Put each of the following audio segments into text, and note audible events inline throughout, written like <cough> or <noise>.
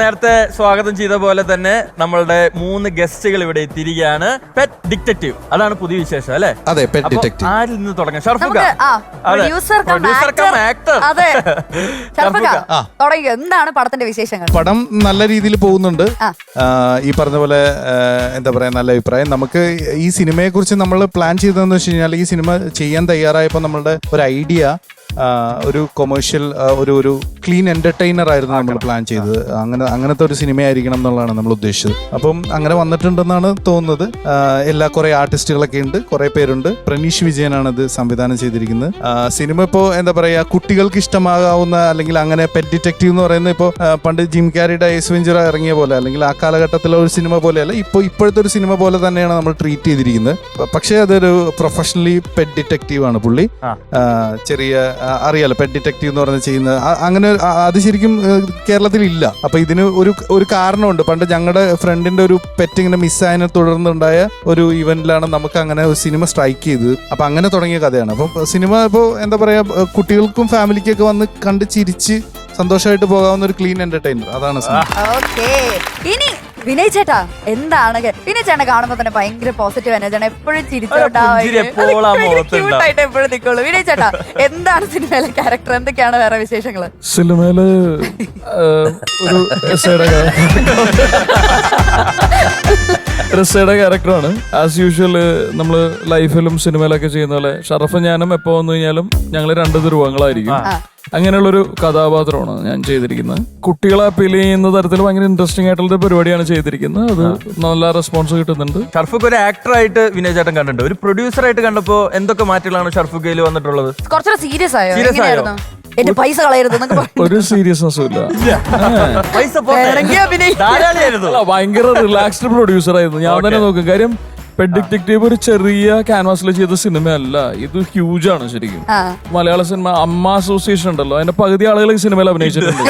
നേരത്തെ സ്വാഗതം ചെയ്ത പോലെ തന്നെ നമ്മളുടെ മൂന്ന് ഗസ്റ്റുകൾ ഇവിടെ എത്തിയിരിക്കുകയാണ്. പെറ്റ് ഡിറ്റക്റ്റീവ് അതാണ് പുതിയ വിശേഷം അല്ലെ? അതെ പെറ്റ് ഡിറ്റക്റ്റീവ് ആരിൽ നിന്ന് തുടങ്ങാം? ഷർഫുക <laughs> എന്താണ് പടത്തിന്റെ വിശേഷങ്ങൾ? പടം നല്ല രീതിയിൽ പോകുന്നുണ്ട്. ഈ പറഞ്ഞ പോലെ എന്താ പറയാ നല്ല അഭിപ്രായം. നമുക്ക് ഈ സിനിമയെ കുറിച്ച് നമ്മൾ പ്ലാൻ ചെയ്തതെന്ന് വെച്ച് കഴിഞ്ഞാൽ ഈ സിനിമ ചെയ്യാൻ തയ്യാറായപ്പോൾ നമ്മളുടെ ഒരു ഐഡിയ ഒരു കൊമേഴ്ഷ്യൽ ഒരു ഒരു ക്ലീൻ എന്റർടൈനർ ആയിരുന്നു നമ്മൾ പ്ലാൻ ചെയ്തത്. അങ്ങനെ അങ്ങനത്തെ ഒരു സിനിമയായിരിക്കണം എന്നുള്ളതാണ് നമ്മൾ ഉദ്ദേശിച്ചത്. അപ്പം അങ്ങനെ വന്നിട്ടുണ്ടെന്നാണ് തോന്നുന്നത്. എല്ലാ കുറെ ആർട്ടിസ്റ്റുകളൊക്കെ ഉണ്ട് കുറെ പേരുണ്ട്. പ്രനീഷ് വിജയനാണ് ഇത് സംവിധാനം ചെയ്തിരിക്കുന്നത്. സിനിമ ഇപ്പോൾ എന്താ പറയാ കുട്ടികൾക്ക് ഇഷ്ടമാകാവുന്ന അല്ലെങ്കിൽ അങ്ങനെ പെറ്റ് ഡിറ്റക്റ്റീവ് എന്ന് പറയുന്നത് ഇപ്പോൾ പണ്ട് ജിം ക്യാരിയുടെ ഐസ് വെഞ്ചർ ഇറങ്ങിയ പോലെ അല്ലെങ്കിൽ ആ കാലഘട്ടത്തിലെ ഒരു സിനിമ പോലെയല്ല ഇപ്പോൾ ഇപ്പോഴത്തെ ഒരു സിനിമ പോലെ തന്നെയാണ് നമ്മൾ ട്രീറ്റ് ചെയ്തിരിക്കുന്നത്. പക്ഷേ അതൊരു പ്രൊഫഷണലി പെറ്റ് ഡിറ്റക്റ്റീവ് ആണ് പുള്ളി. ചെറിയ അറിയാലോ പെറ്റ് ഡിറ്റക്റ്റീവ് എന്ന് പറഞ്ഞ് ചെയ്യുന്നത് അങ്ങനെ അത് ശരിക്കും കേരളത്തിൽ ഇല്ല അപ്പൊ ഇതിന് ഒരു ഒരു കാരണമുണ്ട്. പണ്ട് ഞങ്ങളുടെ ഫ്രണ്ടിന്റെ ഒരു പെറ്റ് ഇങ്ങനെ മിസ്സായതിനെ തുടർന്നുണ്ടായ ഒരു ഇവന്റിലാണ് നമുക്ക് അങ്ങനെ ഒരു സിനിമ സ്ട്രൈക്ക് ചെയ്തത്. അപ്പൊ അങ്ങനെ തുടങ്ങിയ കഥയാണ്. അപ്പം സിനിമ ഇപ്പോൾ എന്താ പറയാ ഏഹ്, കുട്ടികൾക്കും ഫാമിലിക്കൊക്കെ വന്ന് കണ്ട് ചിരിച്ച് സന്തോഷമായിട്ട് പോകാവുന്ന ഒരു ക്ലീൻ എന്റർടൈനർ അതാണ് ഇനി വിനയ് ചേട്ടാ എന്താണ് വിനയ് ചേട്ടനെ കാണുമ്പോ തന്നെ ഭയങ്കര പോസിറ്റീവ് എനർജിയാണ് എപ്പോഴും പുഞ്ചിരി എപ്പോഴും നിൽക്കുള്ളൂ വിനയ് ചേട്ടാ എന്താണ് സിനിമയിലെ ക്യാരക്ടർ എന്തൊക്കെയാണ് വേറെ വിശേഷങ്ങൾ സിനിമയിൽ എസ്ഐയുടെ ക്യാരക്ടറാണ് ആസ് യൂഷ്വൽ നമ്മൾ ലൈഫിലും സിനിമയിലൊക്കെ ചെയ്യുന്ന പോലെ ഷറഫ് ഞാനും എപ്പോ വന്നു കഴിഞ്ഞാലും ഞങ്ങൾ രണ്ട് ധ്രുവങ്ങളായിരിക്കും. അങ്ങനെയുള്ളൊരു കഥാപാത്രമാണ് ഞാൻ ചെയ്തിരിക്കുന്നത്. കുട്ടികളെ അപ്പീൽ ചെയ്യുന്ന തരത്തിൽ ഭയങ്കര ഇൻട്രസ്റ്റിംഗ് ആയിട്ടുള്ള ഒരു പരിപാടിയാണ് ചെയ്തിരിക്കുന്നത്. അത് നല്ല റെസ്പോൺസ് കിട്ടുന്നുണ്ട്. ഷർഫുക്ക് ഒരു ആക്ടറായിട്ട് വിനയ ചേട്ടൻ കണ്ടിട്ടുണ്ട്. ഒരു പ്രൊഡ്യൂസർ ആയിട്ട് കണ്ടപ്പോ എന്തൊക്കെ മാറ്റങ്ങളാണ് ഷർഫുക്കയിൽ വന്നിട്ടുള്ളത്? കുറച്ചുകൂടെ സീരിയസ് ആയോ? സീരിയസ് ആയോ? എന്റെ പൈസ കളയരുത് <laughs> ഒരു സീരിയസ്നെസ്സും ഇല്ല. പൈസ ഭയങ്കര റിലാക്സ്ഡ് പ്രൊഡ്യൂസർ ആയിരുന്നു. ഞാൻ തന്നെ നോക്കും. കാര്യം പെഡ് ഡിറ്റക്റ്റീവ് ഒരു ചെറിയ ക്യാൻവാസിൽ ചെയ്ത സിനിമയല്ല. ഇത് ഹ്യൂജ് ആണ് ശരിക്കും. മലയാള സിനിമ അമ്മ അസോസിയേഷൻ ഉണ്ടല്ലോ. അതിന്റെ പകുതി ആളുകൾ ഈ സിനിമയിൽ അഭിനയിച്ചിട്ടുണ്ട്.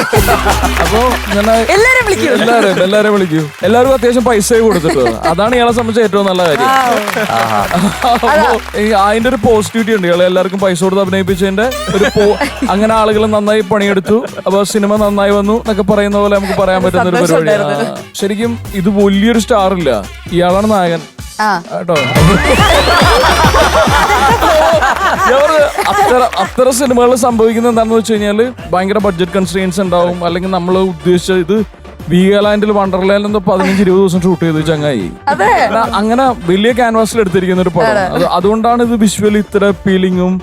അപ്പോ ഞാൻ എല്ലാരും എല്ലാരും വിളിക്കൂ. എല്ലാവരും അത്യാവശ്യം പൈസ കൊടുത്തിട്ടു അതാണ് ഇയാളെ സംബന്ധിച്ച് ഏറ്റവും നല്ല കാര്യം. അപ്പോ അതിന്റെ ഒരു പോസിറ്റിവിറ്റി ഉണ്ട്. ഇയാളെ എല്ലാവർക്കും പൈസ കൊടുത്ത് അഭിനയിപ്പിച്ചതിന്റെ ഒരു അങ്ങനെ ആളുകൾ നന്നായി പണിയെടുത്തു. അപ്പൊ സിനിമ നന്നായി വന്നു എന്നൊക്കെ പറയുന്ന പോലെ നമുക്ക് പറയാൻ പറ്റുന്ന ഒരു പരിപാടിയാണ്. ശരിക്കും ഇത് വലിയൊരു സ്റ്റാർ ഇല്ല. ഇയാളാണ് നായകൻ. കേട്ടോ. അത്തരം അത്തരം സിനിമകൾ സംഭവിക്കുന്നത് എന്താണെന്ന് വെച്ച് കഴിഞ്ഞാൽ ഭയങ്കര ബഡ്ജറ്റ് കൺസ്ട്രെയിൻസ് ഉണ്ടാവും. അല്ലെങ്കിൽ നമ്മൾ ഉദ്ദേശിച്ച ഇത് വീഗാലാൻഡിൽ വണ്ടർലാൻഡിൽ നിന്ന് പതിനഞ്ച് ഇരുപത് ദിവസം ഷൂട്ട് ചെയ്ത് ചങ്ങായി. അങ്ങനെ വലിയ ക്യാൻവാസിൽ എടുത്തിരിക്കുന്ന ഒരു പടം. അത്. അതുകൊണ്ടാണ് ഇത് വിഷ്വലി ഇത്ര ഫീലിംഗും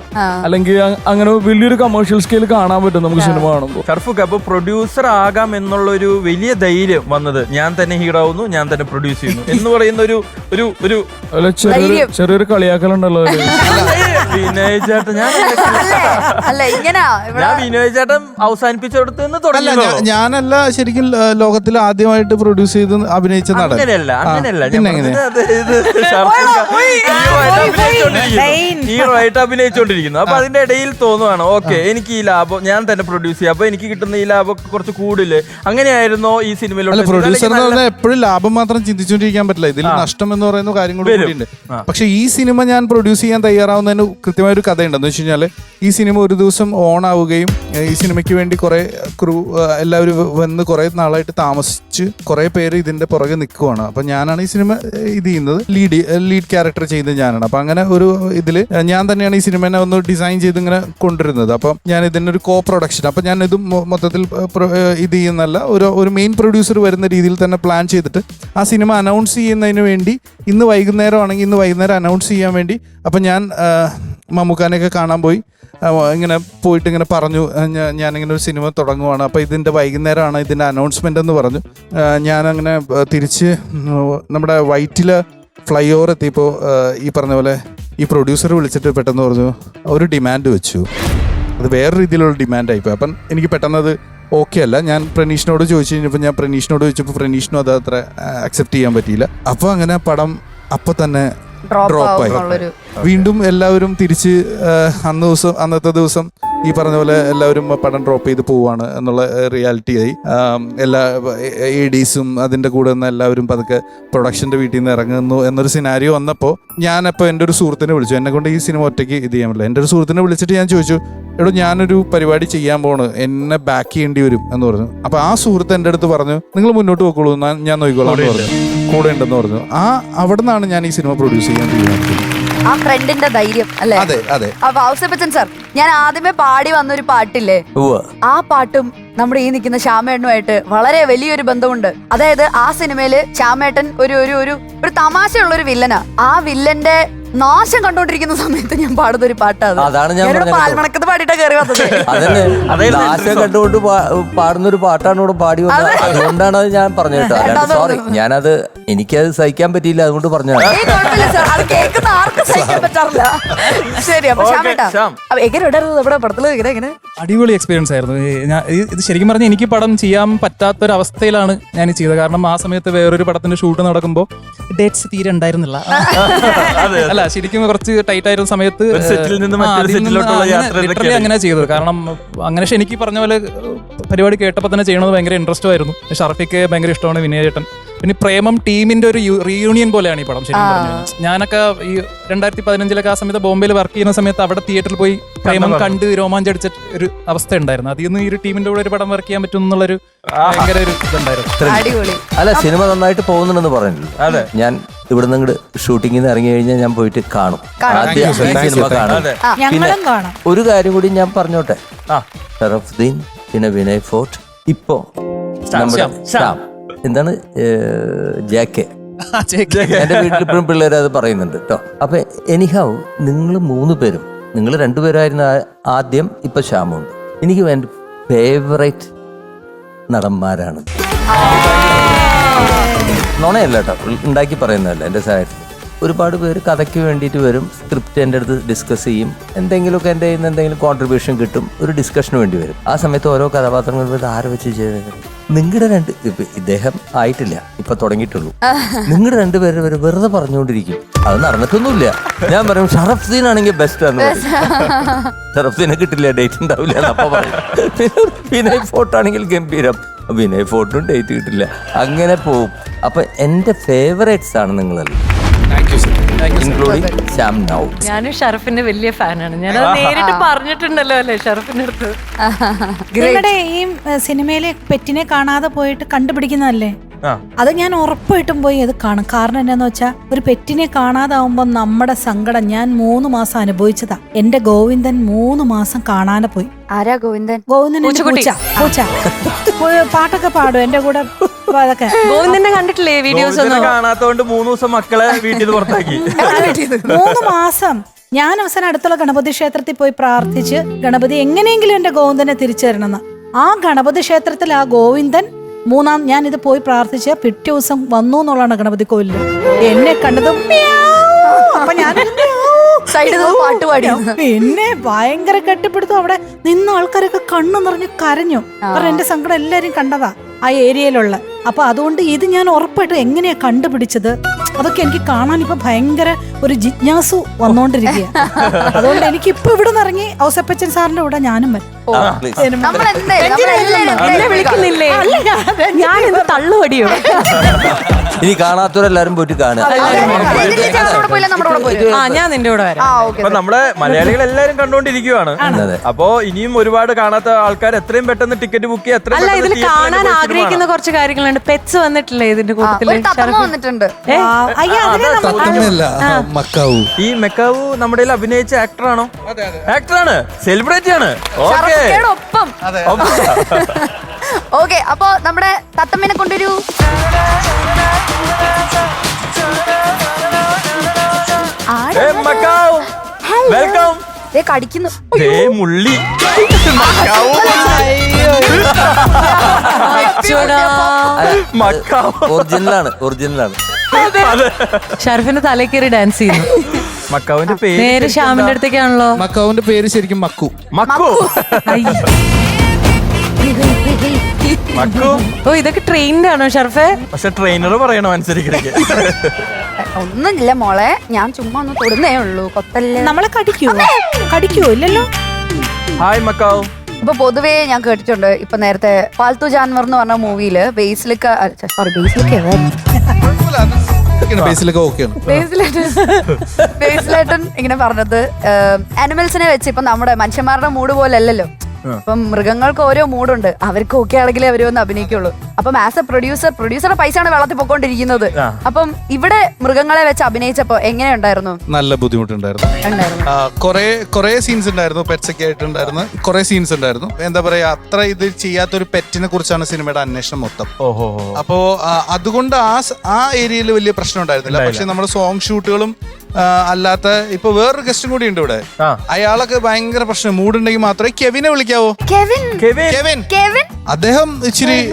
അല്ലെങ്കിൽ അങ്ങനെ വലിയൊരു കമേഴ്ഷ്യൽ സ്കെയിൽ കാണാൻ പറ്റും നമുക്ക് സിനിമ കാണുമ്പോൾ. ഷർഫുക്ക് അപ്പൊ പ്രൊഡ്യൂസർ ആകാം എന്നുള്ള ഒരു വലിയ ധൈര്യം വന്നത് ഞാൻ തന്നെ ഹീറോ ആവുന്നു ഞാൻ തന്നെ പ്രൊഡ്യൂസ് ചെയ്യുന്നു എന്ന് പറയുന്ന ഒരു ഒരു ഒരു ചെറിയൊരു കളിയാക്കലുണ്ടല്ലോ. വിനയ് ചേട്ടൻ ഞാൻ അല്ല? ഇങ്ങനാ? ഇവിടെ ഞാൻ വിനോയ് ചേട്ടൻ അവസാനിപ്പിച്ചെടുത്ത് നിന്ന് അല്ല ഞാ- ഞാനല്ല ശരിക്കും ലോ- ലോകത്തിൽ ആദ്യമായിട്ട് പ്രൊഡ്യൂസ് ചെയ്ത് അഭിനയിച്ച നടൻ. അങ്ങനെയല്ല ആ, അങ്ങനെയല്ല. ഞാൻ പിന്നെ എങ്ങനെ പറഞ്ഞത് അത് ഇത് ഷർഫുക്ക hero ആയിട്ട് അഭിനയിച്ചുകൊണ്ടിരിക്കുന്നു. hero ആയിട്ട് അഭിനയിച്ചുകൊണ്ടിരിക്കുന്നു അപ്പൊ അതിന്റെ ഇടയിൽ തോന്നുവാണ് ഓക്കെ എനിക്ക് ഈ ലാഭം ഞാൻ തന്നെ പ്രൊഡ്യൂസ് ചെയ്യാം. അപ്പൊ എനിക്ക് കിട്ടുന്ന ഈ ലാഭം കുറച്ച് കൂടുതൽ. അങ്ങനെയായിരുന്നോ ഈ സിനിമയിലുള്ള സിനിമയിലോട്ട് പ്രൊഡ്യൂസർ എന്ന് പറഞ്ഞാൽ എപ്പോഴും ലാഭം മാത്രം ചിന്തിച്ചുകൊണ്ടിരിക്കാൻ പറ്റില്ല. ഇതിൽ നഷ്ടം എന്ന് പറയുന്ന കാര്യങ്ങളും കൂടി വരും. കൂടിയുണ്ട്. പക്ഷെ ഈ സിനിമ ഞാൻ പ്രൊഡ്യൂസ് ചെയ്യാൻ തയ്യാറാവുന്നതിന് കൃത്യമായ ഒരു കഥയുണ്ടെന്ന് വെച്ച് കഴിഞ്ഞാൽ ഈ സിനിമ ഒരു ദിവസം ഓൺ ആവുകയും ഈ സിനിമയ്ക്ക് വേണ്ടി കുറേ ക്രൂ എല്ലാവരും വന്ന് കുറേ നാളായിട്ട് താമസിച്ച് കുറേ പേര് ഇതിന്റെ പുറകെ നിൽക്കുവാണ്. അപ്പം ഞാനാണ് ഈ സിനിമ ഇത് ചെയ്യുന്നത്. ലീഡ് ലീഡ് ക്യാരക്ടർ ചെയ്യുന്നത് ഞാനാണ്. അപ്പം അങ്ങനെ ഒരു ഇതിൽ ഞാൻ തന്നെയാണ് ഈ സിനിമനെ ഒന്ന് ഡിസൈൻ ചെയ്ത് ഇങ്ങനെ കൊണ്ടുവരുന്നത്. അപ്പം ഞാൻ ഇതിന്റെ ഒരു കോ പ്രൊഡക്ഷൻ അപ്പം ഞാൻ ഇത് മൊത്തത്തിൽ ഇത് ചെയ്യുന്നല്ല ഒരു ഒരു മെയിൻ പ്രൊഡ്യൂസർ വരുന്ന രീതിയിൽ തന്നെ പ്ലാൻ ചെയ്തിട്ട് ആ സിനിമ അനൗൺസ് ചെയ്യുന്നതിന് വേണ്ടി ഇന്ന് വൈകുന്നേരം ആണെങ്കിൽ ഇന്ന് വൈകുന്നേരം അനൗൺസ് ചെയ്യാൻ വേണ്ടി അപ്പം ഞാൻ മമ്മൂക്കാനെയൊക്കെ കാണാൻ പോയി. ഇങ്ങനെ പോയിട്ട് ഇങ്ങനെ പറഞ്ഞു ഞാനിങ്ങനെ ഒരു സിനിമ തുടങ്ങുവാണ്. അപ്പോൾ ഇതിന്റെ വൈകുന്നേരമാണ് ഇതിന്റെ അനൗൺസ്മെന്റ് എന്ന് പറഞ്ഞു. ഞാനങ്ങനെ തിരിച്ച് നമ്മുടെ വൈറ്റിൽ ഫ്ലൈ ഓവർ എത്തിയപ്പോൾ ഈ പറഞ്ഞ പോലെ ഈ പ്രൊഡ്യൂസർ വിളിച്ചിട്ട് പെട്ടെന്ന് പറഞ്ഞു ഒരു ഡിമാൻഡ് വെച്ചു. അത് വേറെ രീതിയിലുള്ള ഡിമാൻഡ് ആയിപ്പോയി അപ്പം എനിക്ക് പെട്ടെന്ന് അത് ഓക്കെ അല്ല. ഞാൻ പ്രനീഷിനോട് ചോദിച്ചു കഴിഞ്ഞപ്പോൾ ഞാൻ പ്രനീഷിനോട് ചോദിച്ചപ്പോൾ പ്രനീഷിനും അത് അത്ര അക്സെപ്റ്റ് ചെയ്യാൻ പറ്റിയില്ല. അപ്പോൾ അങ്ങനെ പടം അപ്പോൾ തന്നെ ഡ്രോപ്പ് ആയി. വീണ്ടും എല്ലാവരും തിരിച്ച് അന്ന് ദിവസം അന്നത്തെ ദിവസം ഈ പറഞ്ഞ പോലെ എല്ലാവരും പടം ഡ്രോപ്പ് ചെയ്ത് പോവാണ് എന്നുള്ള റിയാലിറ്റി ആയി എല്ലാ എ ഡീസും അതിന്റെ കൂടെ നിന്ന് എല്ലാവരും പതുക്കെ പ്രൊഡക്ഷന്റെ വീട്ടിൽ നിന്ന് ഇറങ്ങുന്നു എന്നൊരു സിനാരിയോ വന്നപ്പോൾ ഞാനപ്പോൾ എന്റെ ഒരു സുഹൃത്തിനെ വിളിച്ചു. എന്നെ കൊണ്ട് ഈ സിനിമ ഒറ്റയ്ക്ക് ഇത് ചെയ്യാൻ പറ്റില്ല. എന്റെ ഒരു സുഹൃത്തിനെ വിളിച്ചിട്ട് ഞാൻ ചോദിച്ചു എടോ ഞാനൊരു പരിപാടി ചെയ്യാൻ പോണ്. എന്നെ ബാക്ക് ചെയ്യേണ്ടി വരും എന്ന് പറഞ്ഞു. അപ്പോൾ ആ സുഹൃത്ത് എന്റെ അടുത്ത് പറഞ്ഞു നിങ്ങൾ മുന്നോട്ട് പോയിക്കോളൂ ഞാൻ- ഞാൻ നോക്കിക്കോളാം എന്ന് പറഞ്ഞു. കൂടെ ഉണ്ടെന്ന് പറഞ്ഞു. ആ അവിടെ നിന്നാണ് ഞാൻ ഈ സിനിമ പ്രൊഡ്യൂസ് ചെയ്യാൻ തീരുമാനിച്ചത്. ആ ഫ്രണ്ടിന്റെ ധൈര്യം അല്ലേ? അതെ അതെ. അപ്പൊ ഔസപ്പച്ചൻ സാർ ഞാൻ ആദ്യമേ പാടി വന്നൊരു പാട്ടില്ലേ? ആ പാട്ടും നമ്മുടെ ഈ നിൽക്കുന്ന ശ്യാമേട്ടനുമായിട്ട് വളരെ വലിയൊരു ബന്ധമുണ്ട്. അതായത് ആ സിനിമയിൽ ശ്യാമേട്ടൻ ഒരു ഒരു ഒരു ഒരു തമാശയുള്ള ഒരു വില്ലനാ. ആ വില്ലന്റെ നാശം കണ്ടോണ്ടിരിക്കുന്ന സമയത്ത് ഞാൻ പാടുന്ന ഒരു പാട്ടാണ് അതാണ് ഞാൻ പറഞ്ഞത്. പാൽമണക്കത്ത് പാടിയിട്ടാ കയറി വന്നത്. അതന്നെ. <laughs> നാശം കണ്ടുകൊണ്ട് പാടുന്ന ഒരു പാട്ടാണ് ഇവിടെ പാടി വന്നത്. അതുകൊണ്ടാണ് അത് ഞാൻ പറഞ്ഞു കേട്ടോ. സോറി ഞാനത് എനിക്കത് സഹിക്കാൻ പറ്റിയില്ല അതുകൊണ്ട് പറഞ്ഞു ശരി അപ്പൊ എങ്ങനെ ഉണ്ടായിരുന്നു നമ്മുടെ പടത്തിൽ? ഇങ്ങനെ എങ്ങനെ? അടിപൊളി എക്സ്പീരിയൻസ് ആയിരുന്നു. ഞാൻ ഇത് ശരിക്കും പറഞ്ഞാൽ എനിക്ക് പടം ചെയ്യാൻ പറ്റാത്ത ഒരു അവസ്ഥയിലാണ് ഞാൻ ചെയ്തത്. കാരണം ആ സമയത്ത് വേറൊരു പടത്തിന്റെ ഷൂട്ട് നടക്കുമ്പോൾ ഡേറ്റ്സ് തീരെ ഉണ്ടായിരുന്നില്ല. അല്ല ശരിക്കും കുറച്ച് ടൈറ്റ് ആയിരുന്ന സമയത്ത് അങ്ങനെ. ചെയ്തത്. കാരണം അങ്ങനെ പക്ഷെ എനിക്ക് പറഞ്ഞ പോലെ പരിപാടി കേട്ടപ്പോൾ തന്നെ ചെയ്യണത് ഭയങ്കര ഇൻട്രസ്റ്റും ആയിരുന്നു. ഷർഫിക്ക് ഭയങ്കര ഇഷ്ടമാണ് വിനയേട്ടൻ പിന്നെ പ്രേമം ടീമിന്റെ ഒരു റീയൂണിയൻ പോലെയാണ് ഈ പടം ശരിക്കും പറഞ്ഞു കഴിഞ്ഞാൽ. ഞാനൊക്കെ ഈ രണ്ടായിരത്തി പതിനഞ്ചിലൊക്കെ ആ സമയത്ത് ബോംബെയിൽ വർക്ക് ചെയ്യുന്ന സമയത്ത് അവിടെ തിയേറ്ററിൽ പോയി പ്രേമം കണ്ട് രോമാഞ്ചടിച്ച ഒരു അവസ്ഥ ഉണ്ടായിരുന്നു. അതിൽ നിന്ന് ഈ ഒരു ടീമിന്റെ കൂടെ ഒരു പടം വർക്ക് ചെയ്യാൻ പറ്റും എന്നുള്ളൊരു ഭയങ്കര ഒരു ഇതുണ്ടായിരുന്നു. അടിപൊളി. അല്ല സിനിമ നന്നായിട്ട് പോകുന്നുണ്ടെന്ന് പറഞ്ഞില്ല അതെ. ഞാൻ ഇവിടെ നിന്ന് ഷൂട്ടിങ്ങിൽ നിന്ന് ഇറങ്ങി കഴിഞ്ഞാൽ ഞാൻ പോയിട്ട് കാണും. ആദ്യം ഈ സിനിമ കാണും. പിന്നെ ഞങ്ങളും കാണാം. ഒരു കാര്യം കൂടി ഞാൻ പറഞ്ഞോട്ടെ. ഷറഫുദ്ദീൻ പിന്നെ വിനയ് ഫോർട്ട്. ഇപ്പോ നമ്മുടെ ശ്യാം. എന്താണ്? ജെ കെ എന്റെ വീട്ടിൽ ഇപ്പോഴും പിള്ളേർ അത് പറയുന്നുണ്ട് കേട്ടോ അപ്പൊ എനിഹാവ് നിങ്ങൾ മൂന്ന് പേരും നിങ്ങൾ രണ്ടുപേരായിരുന്ന ആദ്യം ഇപ്പൊ ശ്യാമുണ്ട്. എനിക്ക് എന്റെ ഫേവറേറ്റ് നടന്മാരാണ്. നുണയല്ല കേട്ടോ ഉണ്ടാക്കി പറയുന്നതല്ല എന്റെ സഹായത്തിൽ ഒരുപാട് പേര് കഥയ്ക്ക് വേണ്ടിയിട്ട് വരും സ്ക്രിപ്റ്റ് എന്റെ അടുത്ത് ഡിസ്കസ് ചെയ്യും എന്തെങ്കിലുമൊക്കെ എന്റെ എന്തെങ്കിലും കോൺട്രിബ്യൂഷൻ കിട്ടും ഒരു ഡിസ്കഷന് വേണ്ടി വരും. ആ സമയത്ത് ഓരോ കഥാപാത്രങ്ങൾ ആരെ വെച്ച് നിങ്ങളുടെ രണ്ട് ഇദ്ദേഹം ആയിട്ടില്ല ഇപ്പൊ തുടങ്ങിയിട്ടുള്ളൂ. നിങ്ങളുടെ രണ്ടുപേരും വരെ വെറുതെ പറഞ്ഞുകൊണ്ടിരിക്കും. അത് നടന്നിട്ടൊന്നുമില്ല. ഞാൻ പറയും ഷറഫ്ദീൻ ആണെങ്കിൽ ബെസ്റ്റ് ആണ് ഷറഫ്ദീനെ കിട്ടില്ല ഡേറ്റ് ഉണ്ടാവില്ല വിനയ് ഫോട്ടോ ആണെങ്കിൽ ഗംഭീരം. വിനയ് ഫോട്ടും ഡേറ്റ് കിട്ടില്ല. അങ്ങനെ പോവും. അപ്പൊ എന്റെ ഫേവറേറ്റ്സ് ആണ് നിങ്ങളെല്ലാം. ഇൻക്ലൂഡിങ് ശ്യാം നൗ ഞാൻ ഷറഫിന്റെ വലിയ ഫാനാണ്. ഞാൻ നേരിട്ട് പറഞ്ഞിട്ടുണ്ടല്ലോ അല്ലേ ഷറഫിന്റെ അടുത്ത്? നിങ്ങളുടെ ഈ സിനിമയിലെ പെറ്റിനെ കാണാതെ പോയിട്ട് കണ്ടുപിടിക്കുന്നതല്ലേ. അത് ഞാൻ ഉറപ്പായിട്ടും പോയി അത് കാണും. കാരണം എന്നാന്ന് വെച്ചാൽ ഒരു പെറ്റിനെ കാണാതാവുമ്പോൾ നമ്മുടെ സങ്കടം ഞാൻ മൂന്ന് മാസം അനുഭവിച്ചതാ. എന്റെ ഗോവിന്ദൻ മൂന്ന് മാസം കാണാതെ പോയി. ആരാ ഗോവിന്ദൻ? ഗോവിന്ദൻ എന്റെ പൂച്ച പൂച്ച. പാട്ടൊക്കെ പാടും എന്റെ കൂടെ. അതൊക്കെ. ഗോവിന്ദനെ കണ്ടിട്ടില്ലേ വീഡിയോസ് ഒന്നും? കാണാത്തോണ്ട് മൂന്ന് ദിവസം മക്കളെ വീട്ടിൽ പുറത്താക്കി. മൂന്ന് മാസം. ഞാൻ അവസാനം അടുത്തുള്ള ഗണപതി ക്ഷേത്രത്തിൽ പോയി പ്രാർത്ഥിച്ച് ഗണപതി എങ്ങനെയെങ്കിലും എന്റെ ഗോവിന്ദനെ തിരിച്ചു തരണമെന്ന് ആ ഗണപതി ക്ഷേത്രത്തിൽ ആ ഗോവിന്ദൻ മൂന്നാം ഞാൻ ഇത് പോയി പ്രാർത്ഥിച്ച് പിറ്റേ ദിവസം വന്നു എന്നുള്ളതാണ് ഗണപതി കോവിലിൽ എന്നെ കണ്ടതും. അപ്പൊ ഞാൻ പിന്നെ ഭയങ്കര കെട്ടിപ്പിടുത്തു. അവിടെ നിന്ന ആൾക്കാരൊക്കെ കണ്ണു നിറഞ്ഞ് കരഞ്ഞു. കാരണം എന്റെ സങ്കടം എല്ലാരും കണ്ടതാ. ആ ഏരിയയിലുള്ള. അപ്പൊ അതുകൊണ്ട് ഇത് ഞാൻ ഉറപ്പായിട്ടും എങ്ങനെയാ കണ്ടുപിടിച്ചത്? അതൊക്കെ എനിക്ക് കാണാൻ ഇപ്പൊ ഭയങ്കര ഒരു ജിജ്ഞാസു വന്നോണ്ടിരിക്കുക അതുകൊണ്ട് എനിക്ക് ഇപ്പൊ ഇവിടെ നിന്ന് ഇറങ്ങി ഔസപ്പച്ചൻ സാറിന്റെ കൂടെ ഞാനും വരും. വിളിക്കുന്നില്ലേ? ഞാൻ ഇന്ന് തള്ളുപടിയോ ഇനി കാണാത്തവരെല്ലാരും പോയിട്ട് കാണുക. നമ്മളെ മലയാളികൾ എല്ലാരും കണ്ടോണ്ടിരിക്കുവാണ്. അപ്പോ ഇനിയും ഒരുപാട് കാണാത്ത ആൾക്കാർ എത്രയും പെട്ടെന്ന് ടിക്കറ്റ് ബുക്ക് ചെയ്യുക ആഗ്രഹിക്കുന്ന. കുറച്ച് കാര്യങ്ങളുണ്ട്. പെറ്റ്സ് വന്നിട്ടില്ലേ ഇതിന്റെ കൂട്ടത്തിൽ? വന്നിട്ടുണ്ട്. അയ്യ, മക്കാവു. ഈ മെക്കാവു നമ്മുടെ കയ്യിൽ അഭിനയിച്ച ആക്ടറാണോ ആക്ടറാണ് സെലിബ്രിറ്റി ആണ്. ഓക്കെ ഒപ്പം ഓക്കെ അപ്പൊ നമ്മുടെ തത്തമ്മനെ കൊണ്ടുവരൂ. ആരാ? മക്കാവു. ഹലോ വെൽക്കം ദേ കടിക്കുന്നു. ദേ മുള്ളി. മക്കാവു. മക്കാവു ഒറിജിനലാണ് ഒറിജിനലാണ്. ഷർഫിന്റെ തലക്കേറി കയറി ഡാൻസ് ചെയ്യുന്നു. മക്കാവിന്റെ പേര് നേരെ ശ്യാമിന്റെ? അടുത്തേക്കാണല്ലോ. മക്കാവിന്റെ പേര് ശരിക്കും മക്കു. മക്കു. ഓ ഇതൊക്കെ ട്രെയിൻഡ് ആണോ ഷർഫെ? പക്ഷെ ട്രെയിനർ പറയണോ അനുസരിക്കണേ ഒന്നുമില്ല മോളെ ഞാൻ ചുമ്മാ ഒന്ന് തൊടുന്നേ ഉള്ളൂ. കൊത്തല്ലേ. നമ്മളെ കടിക്കൂ കടിക്കൂ ഇല്ലല്ലോ? Hi macaw. ഇപ്പൊ പൊതുവേ ഞാൻ കേട്ടിട്ടുണ്ട് ഇപ്പൊ നേരത്തെ പാൽത്തു ജാൻവർ എന്ന് പറഞ്ഞ മൂവിയിൽ ബേസിലിക്ക സോറി ബേസിലിക്ക ബേസിലേട്ടൻ ഇങ്ങനെ പറഞ്ഞത് അനിമൽസിനെ വെച്ച് ഇപ്പൊ നമ്മുടെ മനുഷ്യന്മാരുടെ മൂഡ് പോലെ അല്ലല്ലോ. ഇപ്പം മൃഗങ്ങൾക്ക് ഓരോ മൂഡുണ്ട്. അവർക്ക് ഓക്കെ ആണെങ്കിലേ അവർ ഒന്ന് അഭിനയിക്കുള്ളൂ. അപ്പം ആസ് എ പ്രൊഡ്യൂസർ പ്രൊഡ്യൂസറുടെ പൈസയാണ് വെള്ളത്തിൽ പൊക്കോണ്ടിരിക്കുന്നത്. അപ്പം ഇവിടെ മൃഗങ്ങളെ വെച്ച് അഭിനയിച്ചപ്പോ എങ്ങനെയുണ്ടായിരുന്നു? നല്ല ബുദ്ധിമുട്ടുണ്ടായിരുന്നു. ഉണ്ടായിരുന്നു. കുറെ കുറെ സീൻസ് ഉണ്ടായിരുന്നു പെറ്റ്സ് ഒക്കെ ആയിട്ടുണ്ടായിരുന്നു കുറെ സീൻസ് ഉണ്ടായിരുന്നു. എന്താ പറയാ അത്ര ഇത് ചെയ്യാത്തൊരു പെറ്റിനെ കുറിച്ചാണ് സിനിമയുടെ അന്വേഷണം മൊത്തം. ഓഹോ അപ്പോ ആ, അതുകൊണ്ട് ആ സ- ആ ഏരിയയിൽ വലിയ പ്രശ്നം ഉണ്ടായിരുന്നില്ല. പക്ഷെ നമ്മുടെ സോങ് ഷൂട്ടുകളും ആ, അല്ലാത്ത ഇപ്പൊ വേറൊരു ഗസ്റ്റും കൂടി ഉണ്ട് ഇവിടെ. ആ. അയാളൊക്കെ ഭയങ്കര പ്രശ്നം. മൂടുണ്ടെങ്കിൽ മാത്രമേ കെവിനെ വിളിക്കാവോ. കെവിൻ. കെവിൻ. കെവിൻ. കെവിൻ. അദ്ദേഹം ഇച്ചിരി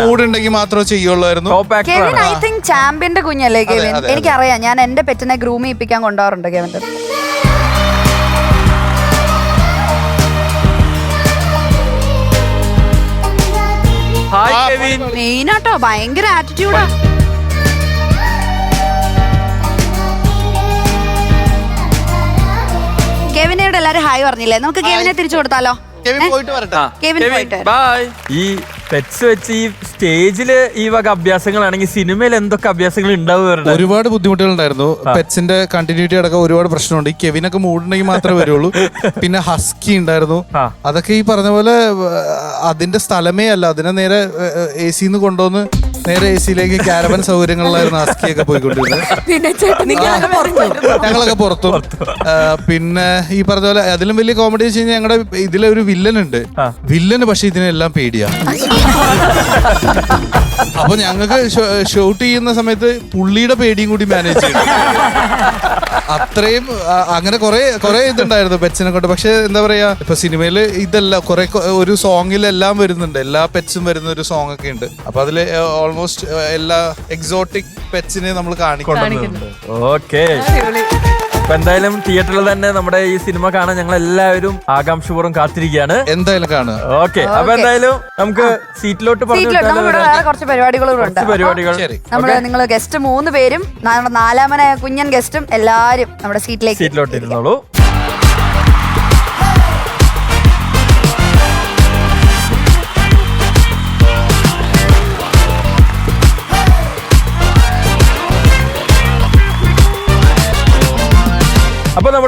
മൂടുണ്ടെങ്കിൽ മാത്രമേ ചെയ്യുള്ളായിരുന്നു. കെവിൻ ഐ തിങ്ക് ചാമ്പ്യന്റെ കുഞ്ഞല്ലേ കെവിൻ. എനിക്കറിയാം ഞാൻ എന്റെ പെറ്റിനെ ഗ്രൂം ചെയ്യിപ്പിക്കാൻ കൊണ്ടുപോകാറുണ്ട് കെവിന്റെ ഹായ് കെവിൻ മെയിനാട്ടോ ഭയങ്കര ആറ്റിറ്റ്യൂഡാ കെവിനോട് എല്ലാരും ഹായ് പറഞ്ഞില്ലേ? നമുക്ക് കെവിനെ തിരിച്ചു കൊടുത്താലോ? കെവിൻ പോയിട്ട് വരട്ടെ. കെവിൻ പോയിട്ട് ബൈ ഈ പെറ്റ്സ് വെച്ച് ഈ സ്റ്റേജിൽ ഈ വക അഭ്യാസങ്ങളാണെങ്കിൽ സിനിമയിൽ എന്തൊക്കെ അഭ്യാസങ്ങൾ ഉണ്ടാവുക ഒരുപാട് ബുദ്ധിമുട്ടുകൾ ഉണ്ടായിരുന്നു പെറ്റ്സിന്റെ കണ്ടിന്യൂറ്റി അടക്കം ഒരുപാട് പ്രശ്നമുണ്ട്. ഈ കെവിനൊക്കെ മൂടുണ്ടെങ്കിൽ മാത്രമേ വരുള്ളൂ. പിന്നെ ഹസ്കി ഉണ്ടായിരുന്നു. അതൊക്കെ ഈ പറഞ്ഞ പോലെ അതിന്റെ സ്ഥലമേ അല്ല. അതിനെ നേരെ എ സിന്ന് കൊണ്ടുവന്ന് നേരെ എ സിയിലേക്ക് ക്യാരവൻ സൗകര്യങ്ങളിലായിരുന്നു അസ്കിയൊക്കെ പോയിക്കൊണ്ടിരുന്നത്. പിന്നെ ചേട്ടൻ നിങ്ങളൊക്കെ പുറത്തു ഞങ്ങളൊക്കെ പുറത്തും. ആ, പിന്നെ ഈ പറഞ്ഞ പോലെ അതിലും വലിയ കോമഡി വെച്ച് കഴിഞ്ഞാൽ ഞങ്ങളുടെ ഇതിലെ ഒരു വില്ലൻ ഉണ്ട്. വില്ലന് പക്ഷെ ഇതിനെല്ലാം പേടിയാ. അപ്പൊ ഞങ്ങൾക്ക് ഷൂട്ട് ചെയ്യുന്ന സമയത്ത് പുള്ളിയുടെ പേടിയും കൂടി മാനേജ് ചെയ്യണം. അത്രയും ആ, അങ്ങനെ കുറെ കുറെ ഇതുണ്ടായിരുന്നു പെറ്റ്സിനെ കൊണ്ട്. പക്ഷെ എന്താ പറയാ ഇപ്പൊ സിനിമയിൽ ഇതല്ല കുറെ ഒരു സോങ്ങിലെല്ലാം വരുന്നുണ്ട്. എല്ലാ പെറ്റ്സും വരുന്ന ഒരു സോങ് ഒക്കെ ഉണ്ട്. അപ്പൊ അതിൽ ഓൾമോസ്റ്റ് എല്ലാ എക്സോട്ടിക് പെറ്റ്സിനെ നമ്മൾ കാണിക്കുന്നുണ്ട് ഓക്കെ. അപ്പൊ എന്തായാലും തിയേറ്ററിൽ തന്നെ നമ്മുടെ ഈ സിനിമ കാണാൻ ഞങ്ങൾ എല്ലാവരും ആകാംക്ഷപൂർവം കാത്തിരിക്കുകയാണ്. എന്തായാലും കാണുക. ഓക്കെ. അപ്പൊ എന്തായാലും നമുക്ക് സീറ്റിലോട്ട് കുറച്ച് പരിപാടികളുണ്ട് പരിപാടികൾ. നമ്മൾ നിങ്ങൾ ഗസ്റ്റ് മൂന്ന് പേരും നമ്മുടെ നാലാമനായ കുഞ്ഞൻ ഗസ്റ്റും എല്ലാരും നമ്മുടെ സീറ്റിലേക്ക് സീറ്റിലോട്ട് ഇരുന്നോളൂ.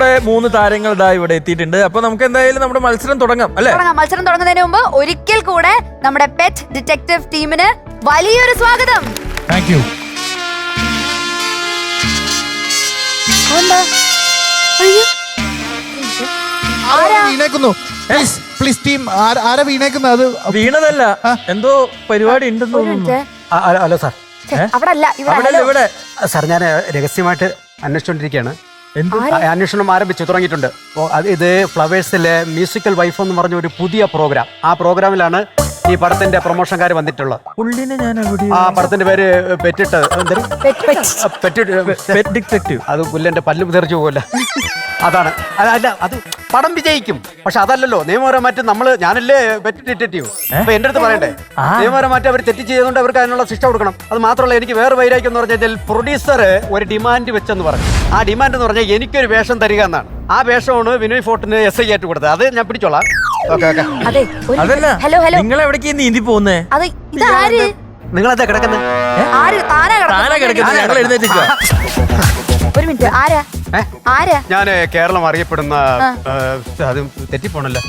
നമ്മുടെ മൂന്ന് താരങ്ങൾ ഇതാ ഇവിടെ എത്തിയിട്ടുണ്ട്. അപ്പൊ നമുക്ക് എന്തായാലും നമ്മുടെ മത്സരം തുടങ്ങാം അല്ലെ? തുടങ്ങാം. മത്സരം തുടങ്ങുന്നതിന് മുമ്പ് ഒരിക്കൽ കൂടെ നമ്മുടെ പെറ്റ് ഡിറ്റക്റ്റീവ് ടീമിന് വലിയൊരു സ്വാഗതം. Thank you. വീണേക്കുന്നു? Please please team ആരാ വീണേക്കുന്നത് അത് വീണതല്ല എന്തോ പരിപാടി ഉണ്ടെന്ന് തോന്നുന്നു. Hello sir. അവിടെ അല്ല ഇവിടെ സാർ ഞാൻ രഹസ്യമായിട്ട് അന്വേഷിച്ചുകൊണ്ടിരിക്കുകയാണ് ആ, അന്വേഷണം ആരംഭിച്ചു? തുടങ്ങിയിട്ടുണ്ട്. ഇത് ഫ്ലവേഴ്സിലെ മ്യൂസിക്കൽ വൈഫ് എന്ന് പറഞ്ഞ ഒരു പുതിയ പ്രോഗ്രാം. ആ പ്രോഗ്രാമിലാണ് ഈ പടത്തിന്റെ പ്രൊമോഷൻകാർ വന്നിട്ടുള്ള പുള്ളിനെ ഞാൻ എവിടെ ആ പടത്തിന്റെ പേര് പെറ്റിട്ട് എന്തൊരു പെറ്റ്, പെറ്റ്. പെറ്റിട്ട് പെറ്റ് ഡിറ്റക്റ്റീവ്. അത് പുല്ലന്റെ പല്ല് തെറിച്ചു പോകല്ല അതാണ്. അല്ല, അത് പടം വിജയിക്കും. പക്ഷെ അതല്ലല്ലോ നിയമപരമായിട്ട് നമ്മൾ ഞാനല്ലേ പെറ്റ് ഡിറ്റക്റ്റീവ്? അപ്പൊ എന്റെ അടുത്ത് പറയണ്ടേ? നിയമപരമായിട്ട് അവർ തെറ്റ് ചെയ്തുകൊണ്ട് അവർക്ക് അതിനുള്ള ശിക്ഷ കൊടുക്കണം. അത് മാത്രമല്ല എനിക്ക് വേറെ വൈരാഗ്യം എന്ന് പറഞ്ഞാൽ പ്രൊഡ്യൂസർ ഒരു ഡിമാൻഡ് വെച്ചെന്ന് പറഞ്ഞു ആ ഡിമാൻഡ് എന്ന് പറഞ്ഞാൽ എനിക്കൊരു വേഷം തരിക എന്നാണ്. ആ വേഷമാണ് വിനോയ് ഫോർട്ടിന് എസ് ഐ ആയിട്ട് കൊടുത്തത്. അത് ഞാൻ പിടിച്ചോളാം. അതെ അതല്ല. Hello hello. നിങ്ങൾ എവിടേക്ക് നീന്തി പോകുന്നേ അത് ഇതാര്? നിങ്ങളെന്താ കിടക്കുന്നത് ആര്? താനാ താനാ കിടക്കുന്നത് ഞങ്ങൾ കിടക്കുന്നത് എഴുന്നേറ്റിക്കുക ഒരു മിനിറ്റ് ആരാ? ആരാ? ഞാൻ കേരളം അറിയപ്പെടുന്ന അത് തെറ്റിപ്പോണല്ലോ.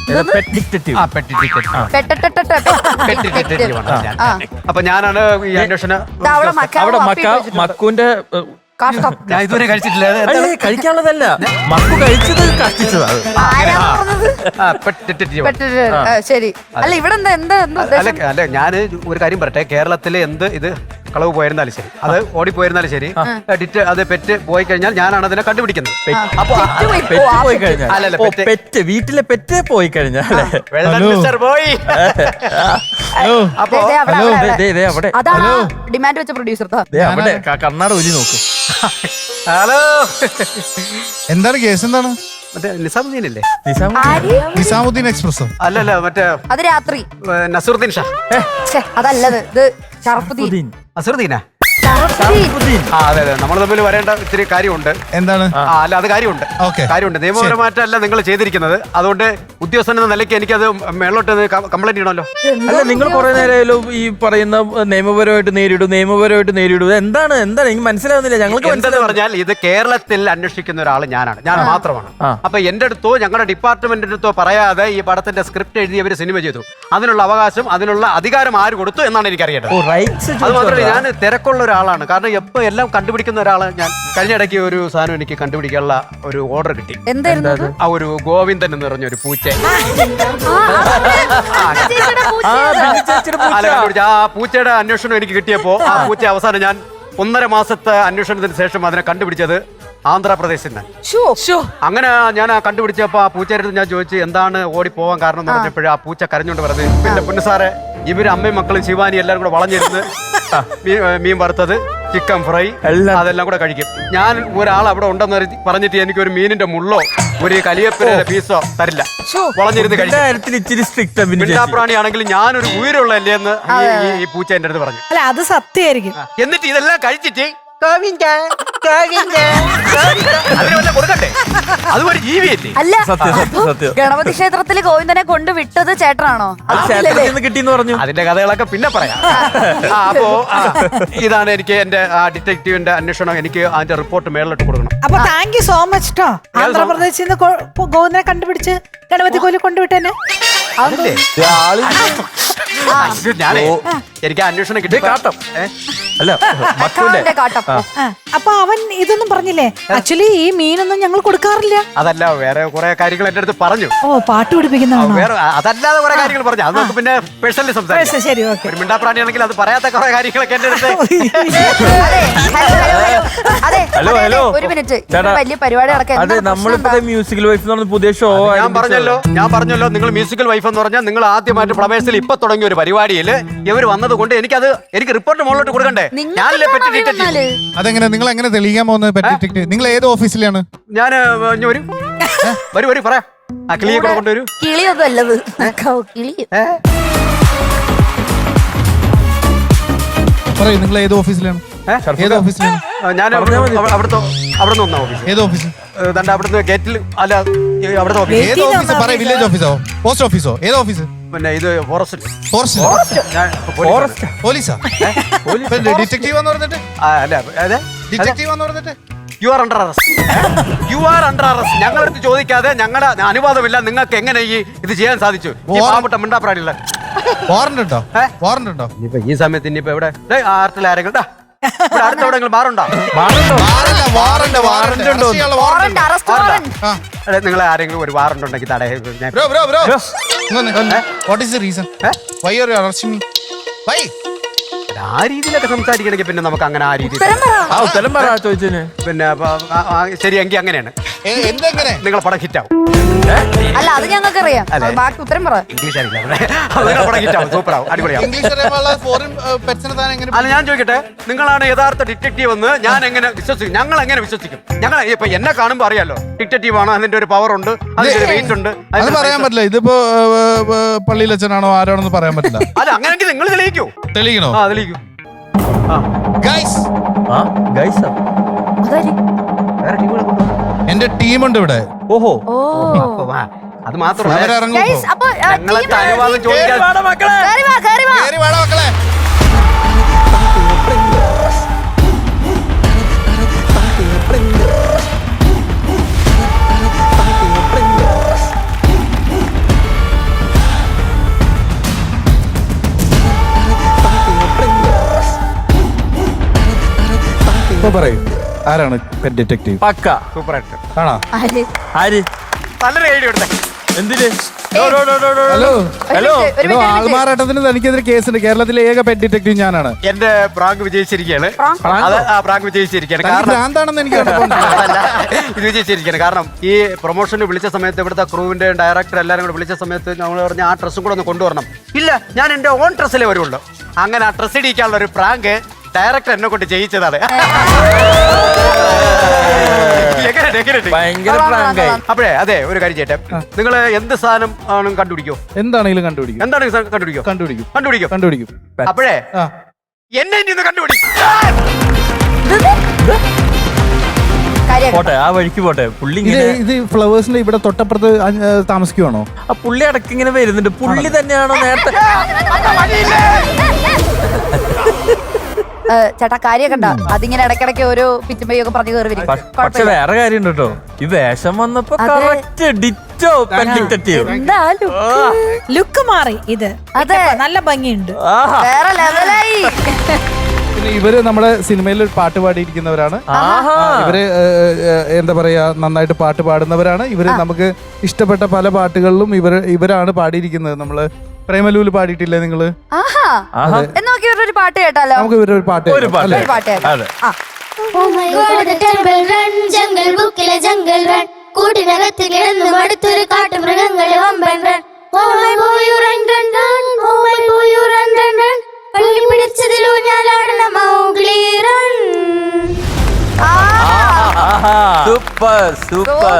അപ്പൊ ഞാനാണ് ഈ അന്വേഷണ അവിടെ മക്ക കാഷ്ടം. ഞാൻ ഇതുവരെ കഴിച്ചിട്ടില്ല. അത് എന്താണ്? അല്ലേ, കഴിക്കാനുള്ളതല്ല. മക്കു കഴിച്ചത് കഷ്ടിച്ചതാണ് ആരാ പറഞ്ഞത്? ആ, പെട്ടി ടിക്കറ്റ് പെട്ടെട്ട് ആ, ശരി. അല്ല ഇവിടെ എന്താ എന്താ എന്താ അല്ല ഉദ്ദേശം? അല്ല ഞാൻ ഒരു കാര്യം പറട്ടെ കേരളത്തിലെ എന്ത് ഇത് കളവ് പോയിരുന്നാലും ശരി. അത് ഓടി ഓടിപ്പോയിരുന്നാലും ശരി. ഡിറ്റ് അത് പെറ്റ് പോയി കഴിഞ്ഞാൽ ഞാനാണ് അതിനെ കണ്ടുപിടിക്കുന്നത്. അപ്പൊ പെറ്റ് പോയി. കഴിഞ്ഞാൽ. അല്ലല്ല, ഓ, പെറ്റ്. പെറ്റ്. വീട്ടിലെ പെറ്റ് പോയി കഴിഞ്ഞാൽ. അപ്പൊ ദേ, ദേ, അവിടെ, ഹലോ. അവിടെ, ദേ, ദേ, ദേ, അവിടെ. അതാണ് ഡിമാൻഡ് വെച്ച പ്രൊഡ്യൂസർ ദേ, അവിടെ. ക- കണ്ണാട ഒലി നോക്ക്. ഹലോ. എന്താണ് കേസ് എന്താണ്? മറ്റേ നിസാമുദ്ദീൻ. അല്ലേ നിസാം നിസാമുദ്ദീൻ എക്സ്പ്രസ് അല്ലല്ല മറ്റേ അത് രാത്രി. ഏ, നസറുദ്ദീൻ ഷാ. ഛെ, അതല്ലത്. ഇത് ഷറഫുദ്ദീൻ ഉദ്ദീൻ. ആ അതെ അതെ. നമ്മൾ തമ്മിൽ വരേണ്ട ഇത്തിരി കാര്യമുണ്ട്. എന്താണ്? ആ അല്ല അത് കാര്യമുണ്ട്. കാര്യമുണ്ട്. കാര്യമുണ്ട് നിയമപരമായിട്ടല്ല നിങ്ങൾ ചെയ്തിരിക്കുന്നത്. അതുകൊണ്ട് ഉദ്യോഗസ്ഥൻ എന്ന നിലയ്ക്ക് അത് മേളോട്ട് കംപ്ലൈന്റ് ചെയ്യണമല്ലോ അല്ല നിങ്ങൾ കുറെ നേരമായാലും ഈ പറയുന്ന നിയമപരമായിട്ട് നേരിടും നിയമപരമായിട്ട് നേരിടും. എന്താണ്? എന്താണ്? എനിക്ക് മനസ്സിലാവുന്നില്ല. ഞങ്ങൾക്ക് എന്തെന്ന് മനസ്സിലാവുന്നില്ല. പറഞ്ഞാൽ ഇത് കേരളത്തിൽ അന്വേഷിക്കുന്ന ഒരാൾ ഞാനാണ്. ഞാൻ മാത്രമാണ്. ആ. അപ്പൊ എന്റെ അടുത്തോ ഞങ്ങളുടെ ഡിപ്പാർട്ട്മെന്റിന്റെ അടുത്തോ പറയാതെ ഈ പടത്തിന്റെ സ്ക്രിപ്റ്റ് എഴുതിയവർ സിനിമ ചെയ്തു. അതിനുള്ള അവകാശം അതിനുള്ള അധികാരം ആര് കൊടുത്തു എന്നാണ് എനിക്ക് അറിയേണ്ടത് ഓ റൈറ്റ്സ് അത് മാത്രമല്ല ഞാൻ തിരക്കുള്ള ഒരാളാണ്. കാരണം എപ്പോ എല്ലാം കണ്ടുപിടിക്കുന്ന ഒരാൾ ഞാൻ കഴിഞ്ഞ ഇടയ്ക്ക് ഒരു സാധനം എനിക്ക് കണ്ടുപിടിക്കാനുള്ള ഒരു ഓർഡർ കിട്ടി. എന്തായിരുന്നു അത്? ആ ഒരു ഗോവിന്ദൻ എന്ന് പറഞ്ഞ ഒരു പൂച്ച ആ ബിന്നി ചേച്ചിയുടെ പൂച്ച. അല്ല, കണ്ടുപിടിച്ച ആ പൂച്ചയുടെ അന്വേഷണം എനിക്ക് കിട്ടിയപ്പോ ആ പൂച്ച അവസാനം ഞാൻ ഒന്നര മാസത്തെ അന്വേഷണത്തിന് ശേഷം അതിനെ കണ്ടുപിടിച്ചത് ആന്ധ്രാപ്രദേശിൽ നിന്ന്. ശ്ശോ. അങ്ങനെ ഞാൻ ആ കണ്ടുപിടിച്ചപ്പോ ആ പൂച്ചയുടെ അടുത്ത് ഞാൻ ചോദിച്ചു എന്താണ് ഓടി പോവാൻ കാരണം? എന്ന് പറഞ്ഞപ്പോഴേ ആ പൂച്ച കരഞ്ഞോണ്ട് പറഞ്ഞു പിന്നെ പൊന്നു സാറേ ഇവർ അമ്മയും മക്കളും ശിവാനി എല്ലാവരും കൂടെ വളഞ്ഞിരുന്ന് മീൻ- വറുത്തത് ചിക്കൻ ഫ്രൈ എല്ലാം. അതെല്ലാം കൂടെ കഴിക്കും. ഞാൻ ഒരാൾ അവിടെ ഉണ്ടെന്ന് പറഞ്ഞിട്ട് എനിക്ക് ഒരു മീനിന്റെ മുള്ളോ ഒരു കലിയപ്പിന്റെ പീസോ തരില്ല. വളഞ്ഞിരുന്ന് കഴിക്കാണെങ്കിൽ കഴിക്കും. ആണെങ്കിൽ ഞാനൊരു ഉയരമുള്ളല്ലേ എന്ന് ഈ- പൂച്ച എന്റെ അടുത്ത് പറഞ്ഞു. അല്ല അത് സത്യമായിരിക്കും. എന്നിട്ട് ഇതെല്ലാം കഴിച്ചിട്ട്. അതിന് വല്ല കൊടുക്കണ്ടേ? അതും ഒരു ജീവിയല്ലേ അല്ല സത്യം, സത്യം, അപ്പൊ സത്യം. ഗണപതി ക്ഷേത്രത്തിൽ ഗോവിന്ദനെ കൊണ്ട് വിട്ടത് ചേട്ടനാണോ? അത് ക്ഷേത്രത്തിൽ നിന്ന് കിട്ടിയെന്ന് പറഞ്ഞു. അതിന്റെ കഥകളൊക്കെ പിന്നെ പറയാം. ആ, അപ്പോ ആ, ഇതാണ് എനിക്ക് എന്റെ ആ ഡിറ്റക്റ്റീവിന്റെ അന്വേഷണം. എനിക്ക് അതിന്റെ റിപ്പോർട്ട് മേളിലിട്ട് കൊടുക്കണം. അപ്പൊ താങ്ക് യു സോ മച്ച് ട്ടോ. ആന്ധ്രാപ്രദേശിൽ നിന്ന് ഗോവിന്ദനെ കണ്ടുപിടിച്ച് ഗണപതി കോലി കൊണ്ടുവിട്ടേനെ. അതല്ലേ? അയ്യോ, ഞാനേ എനിക്ക് ആ അന്വേഷണം കിട്ടി കാട്ടം. ഏ? അല്ല മക്കളുടെ കാട്ടം. കാട്ടം അപ്പൊ അവൻ ഇതൊന്നും പറഞ്ഞില്ലേ? ആക്ച്വലി ഈ മീനൊന്നും ഞങ്ങൾ കൊടുക്കാറില്ല. അതല്ല വേറെ കുറെ കാര്യങ്ങൾ എന്റെ അടുത്ത് പറഞ്ഞു. ഓ പാട്ട് പിടിപ്പിക്കുന്ന പഠിപ്പിക്കുന്നതാണോ വേറെ അതല്ലാതെ കുറെ കാര്യങ്ങൾ പറഞ്ഞു. അത് നമുക്ക് പിന്നെ പേഴ്സണലി സംസാരിക്കാം. ശരി ഓക്കെ ഒരു മിണ്ടാപ്രാണിയാണെങ്കിൽ അത് പറയാത്ത കുറെ കാര്യങ്ങളൊക്കെ എന്റെ അടുത്ത്. <laughs> അതെ ഹലോ ഹലോ. ഒരു മിനിറ്റ്. ചേട്ടാ. വലിയ പരിപാടി നടക്കാൻ അതെ നമ്മളിപ്പോ മ്യൂസിക്കൽ വൈഫ് എന്ന് പറഞ്ഞ പുതിയ ഷോ ഞാൻ പറഞ്ഞല്ലോ ഞാൻ പറഞ്ഞല്ലോ നിങ്ങൾ മ്യൂസിക്കൽ വൈഫ് എന്ന് പറഞ്ഞാൽ നിങ്ങൾ ആദ്യമായിട്ട് ഫ്ലവേഴ്സിൽ ഇപ്പൊ തുടങ്ങിയ ഒരു പരിപാടിയിൽ ഇവർ വന്നത് കൊണ്ട് എനിക്കത് എനിക്ക് റിപ്പോർട്ട് മുകളിലോട്ട് കൊടുക്കണ്ടേ? ഞാനല്ലേ പെറ്റി ഡിറ്റക്റ്റീവ് അതെങ്ങനെ നിങ്ങൾ എങ്ങനെ തെളിയിക്കാൻ പോകുന്നത് നിങ്ങൾ ഏത് ഓഫീസിലാണ്? ഞാൻ വരും. വരൂ വരൂ പറയാം ആ കിളിയെ കൂടെ കൊണ്ടുവരൂ കിളിയൊന്നും അല്ലത് കിളി? പറയൂ നിങ്ങൾ ഏത് ഓഫീസിലാണ്? ഏത് ഓഫീസിലാണ്? ഞാൻ അവിടെ- അവിടെ- അവിടുത്തെ അവിടെ നിന്ന് വന്ന ഓഫീസ്. ഏത് ഓഫീസ്? അവിടുന്ന് ഗേറ്റിൽ അല്ല അവിടുത്തെ ഓഫീസ്. ഏത് ഓഫീസ്? പറയ വില്ലേജ് ഓഫീസോ? പോസ്റ്റ് ഓഫീസോ? ഏത് ഓഫീസ്? പിന്നെ ഇത് ഫോറസ്റ്റ്. ഫോറസ്റ്റ്? ഞാൻ ഫോറസ്റ്റ്? പോലീസാ? ഡിറ്റക്റ്റീവ് എന്ന് പറഞ്ഞിട്ട്? ആ, അല്ല അതെ? ഡിറ്റക്റ്റീവ് എന്ന് പറഞ്ഞിട്ട്? You are under arrest you are under arrest ഞങ്ങളടുത്ത് ചോദിക്കാതെ ഞങ്ങളുടെ അനുവാദമില്ല. നിങ്ങൾക്ക് എങ്ങനെ ഈ ഇത് ചെയ്യാൻ സാധിച്ചു? ഈ Warrant- പാവപ്പെട്ട വാറണ്ട് ഉണ്ടോ? ഏ? വാറണ്ട് ഉണ്ടോ? ഇനിയിപ്പോ ഈ സമയത്ത് ഇനിയിപ്പോ എവിടെ? ദേ, ആ ആർട്ടിൽ ആരെങ്കിലും ദാ, ഇവിടെ അടുത്ത് എവിടെയെങ്കിലും ബാറുണ്ടോ വാറണ്ട്? വാറണ്ട് വാറണ്ട് ഉണ്ടോ? വാറണ്ട്. Arrest warrant. അതെ നിങ്ങൾ ആരെങ്കിലും ഒരു വാറണ്ട് ഉണ്ടെങ്കിൽ തടയ ഞാൻ bro bro. Bro what is the reason why are you arresting me why ആ രീതിയിലൊക്കെ സംസാരിക്കണമെങ്കിൽ പിന്നെ നമുക്ക് അങ്ങനെ ആ രീതിയിൽ ഉത്തരം ആ ഉത്തരം പറ ചോദിച്ചതിന്. പിന്നെ അപ്പൊ, ആ, ആ, ശരി എങ്കിൽ അങ്ങനെയാണ്. എന്തെങ്ങനെ? നിങ്ങളെ പടം ഹിറ്റാവും അല്ല അത് ഞങ്ങൾക്ക് അറിയാം അതെ. ബാക്കി ഉത്തരം പറ. ഇംഗ്ലീഷ് അറിയില്ല അത് നിങ്ങളെ പടം ഹിറ്റാവും സൂപ്പറാവും അടിപൊളിയാവും. ഇംഗ്ലീഷ് അറിയാനുള്ള ഫോറിൻ പെറ്റ്സിനെ താൻ എങ്ങനെ അല്ല ഞാൻ ചോദിക്കട്ടെ? നിങ്ങളാണ് യഥാർത്ഥ ഡിറ്റക്റ്റീവ് എന്ന് ഞാൻ എങ്ങനെ വിശ്വസിക്കും? ഞങ്ങൾ എങ്ങനെ വിശ്വസിക്കും? ഞങ്ങൾ ഇപ്പൊ എന്നെ കാണുമ്പോൾ അറിയാലോ. ഡിറ്റക്റ്റീവ് ആണ് അതിന്റെ ഒരു പവർ ഉണ്ട് അതിന്റെ ഒരു വെയിറ്റ് ഉണ്ട് അത് അതിന്റെ പറയാൻ പറ്റില്ല. ഇതിപ്പോ പള്ളിയിൽ അച്ഛനാണോ ആരാണെന്ന് പറയാൻ പറ്റില്ല. അല്ല അങ്ങനെയെങ്കിൽ നിങ്ങൾ തെളിയിക്കൂ. തെളിയിക്കണോ? ആ തെളിയിക്കൂ. എന്റെ ടീമുണ്ട് ഇവിടെ. ഓഹോ. അത് മാത്രമല്ല. അനുവാദം ചോദിക്കാൻ മക്കളെ. ഇപ്പൊ പറയൂ. ആരാണ് പെറ്റ് ഡിറ്റക്റ്റീവ് പക്ക. സൂപ്പറായിട്ട് ആണോ? ആര്? ആര്? നല്ല ഐഡിയ എടുത്തേ എന്തിന് ഡോ, ഡോ, ഡോ, ഡോ, ഡോ, ഡോ. ഹലോ. ഒരു ഹലോ. minute, ഒരു minute. ആൾമാറാട്ടത്തിന് തനിക്കെതിരെ കേസുണ്ട്. കേരളത്തിലെ ഏക പെറ്റ് ഡിറ്റക്റ്റീവ് ഞാനാണ്. എന്റെ പ്രാങ്ക് വിജയിച്ചിരിക്കുകയാണ്. അത് ആ പ്രാങ്ക് വിജയിച്ചിരിക്കുകയാണ്. തനിക്ക് കാരണം ഭ്രാന്താണെന്ന് എനിക്ക് കണ്ടപ്പോൾ <laughs> അതല്ല ഇത് വിജയിച്ചിരിക്കുകയാണ്. കാരണം ഈ പ്രൊമോഷന് വിളിച്ച സമയത്ത് ഇവിടുത്തെ ക്രൂവിന്റെ ഡയറക്ടർ എല്ലാവരും കൂടെ വിളിച്ച സമയത്ത് നമ്മൾ പറഞ്ഞ ആ ഡ്രസ്സും കൂടെ ഒന്ന് കൊണ്ടുവരണം. ഇല്ല ഞാൻ എന്റെ ഓൺ ഡ്രസ്സിലേ വരുള്ളൂ. അങ്ങനെ ആ ഡ്രസ്സ് ഇടിക്കാനുള്ള ഒരു പ്രാങ്ക് ഡയറക്ടർ എന്നെ കൊണ്ട് ജയിച്ചതാണ് എങ്ങനെയുണ്ട്, എങ്ങനെയുണ്ട്? ഭയങ്കര പ്രാങ്കായി. അപ്പോഴേ അതെ ഒരു കാര്യം ചെയ്യട്ടെ നിങ്ങൾ എന്ത് സാധനം ആണ് കണ്ടുപിടിക്കോ എന്താണെങ്കിലും കണ്ടുപിടിക്കും എന്താണ് ഈ സാധനം കണ്ടുപിടിക്കോ കണ്ടുപിടിക്കും കണ്ടുപിടിക്കോ കണ്ടുപിടിക്കും അപ്പോഴേ ആ എന്നെ ഇനി ഒന്ന് കണ്ടുപിടി കാര്യം പോട്ടെ ആ വഴിക്ക് പോട്ടെ പുള്ളി ഇത് ഇങ്ങനെ ഇത് ഫ്ലവേഴ്സിന്റെ ഇവിടെ തൊട്ടപ്പുറത്ത് ഏ, താമസിക്കുവാണോ ആ പുള്ളി അടക്കം ഇങ്ങനെ വരുന്നുണ്ട് പുള്ളി തന്നെയാണോ നേരത്തെ ഏ, കാര്യമൊക്കെ കാര്യക്കണ്ട അതിങ്ങനെ ഇടയ്ക്കിടയ്ക്ക് ഒരു പിറ്റുമ്പയൊക്കെ പറഞ്ഞു കയറി വരും പക്ഷെ വേറെ കാര്യം കേട്ടോ ഈ വേഷം വന്നപ്പോ. കറക്റ്റ് ഡിറ്റോ എന്താ ലുക്ക് മാറി ഇത്. അതെ. നല്ല ഭംഗിയുണ്ട്. വേറെ ലെവലായി പിന്നെ ഇവർ നമ്മുടെ സിനിമയിൽ പാട്ട് പാടിയിരിക്കുന്നവരാണ്. ഇവർ എന്താ പറയാ നന്നായിട്ട് പാട്ട് പാടുന്നവരാണ്. ഇവർ നമുക്ക് ഇഷ്ടപ്പെട്ട പല പാട്ടുകളിലും ഇവർ ഇവരാണ് പാടിയിരിക്കുന്നത്. നമ്മൾ പ്രേമലൂൽ പാടിയിട്ടില്ലേ നിങ്ങൾ? ആഹാ. ആഹാ. എന്ന് നോക്കി ഇവരുടെ ഒരു പാട്ട് കേട്ടാലോ? നമുക്ക് ഇവരൊരു ഒരു പാട്ട് ഒരു കേൾക്കാം, പാട്ട് ഒരു പാട്ട് കേൾക്കാം. അതെ. ആ. Oh my god, the terrible run, jungle ബുക്കിലെ ജംഗൽ റൺ. കൂട്ടിനകത്ത് കിടന്നു മടുത്തൊരു കാട്ടുമൃഗങ്ങളെ വമ്പൻ run. Oh my boy, you run, run, run. Oh my boy, you run, run, run. പള്ളി മൗഗ്ലി ആഹാ. Super super.